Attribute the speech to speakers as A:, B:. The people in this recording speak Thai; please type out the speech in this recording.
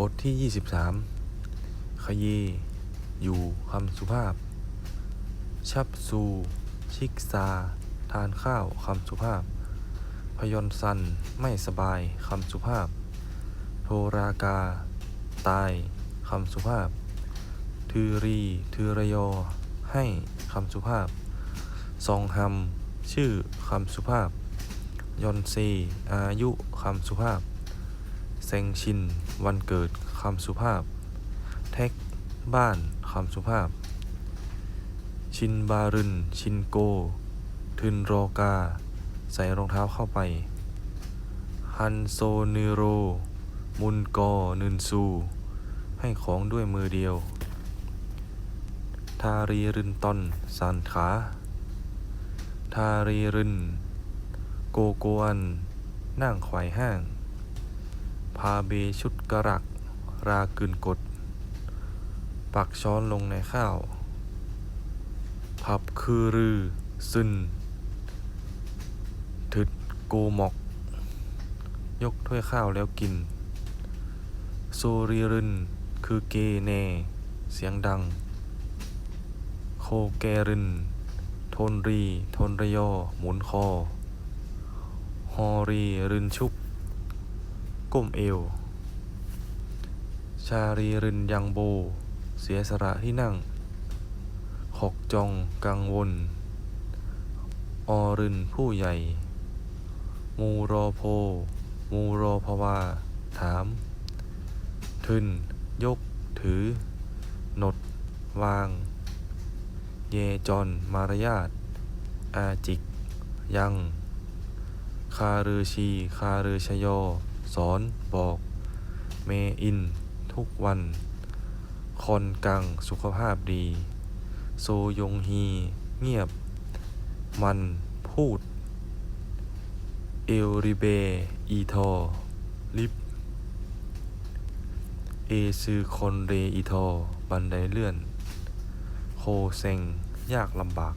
A: บทที่ 23 ขยี อยู่คำสุภาพ ชับซู ชิกซา ทานข้าวคำสุภาพ พยนซัน ไม่สบายคำสุภาพ โทรากา ตายคำสุภาพ ทือรี ทือระยอ ให้คำสุภาพ ซองฮัม ชื่อคำสุภาพ ยอนซี อายุคำสุภาพ เซงชิน วันเกิดคำสุภาพเทคบ้านคำสุภาพ ชินบารึนชินโก ทึนโรกา ใส่รองเท้าเข้าไป ฮันโซนิโร มุนกอนึนซู ให้ของด้วยมือเดียว ทารีรินตอนสานขา ทารีริน โกโกอันนั่งไขว่ห้าง พาเบชุดกระรัก รากึนกด ปักช้อนลงในข้าวพับคือรือ ซึนถึดโกหมอก ยกถ้วยข้าวแล้วกิน โซรีริน คือเกเน เสียงดัง โคแกริน ทนรี ทนระยอ หมุนคอ ฮอรีรินชุบ ก้มเอว ชารีรินยังโบ เสียสละที่นั่งขอกจองกังวล อรินผู้ใหญ่ มูรอโพ มูรอพวา ถาม ทึน ยก ถือ หนด วาง เยจอนมารยาท อาจิก ยัง คารือชี คารือชโย สอนบอกเมอิน ทุกวัน คอนกังสุขภาพดี โซยงฮี เงียบ มันพูด เอลริเบ อีทอ ลิฟเอซือคอนเรอีทอ บันไดเลื่อน โคเซง ยากลำบาก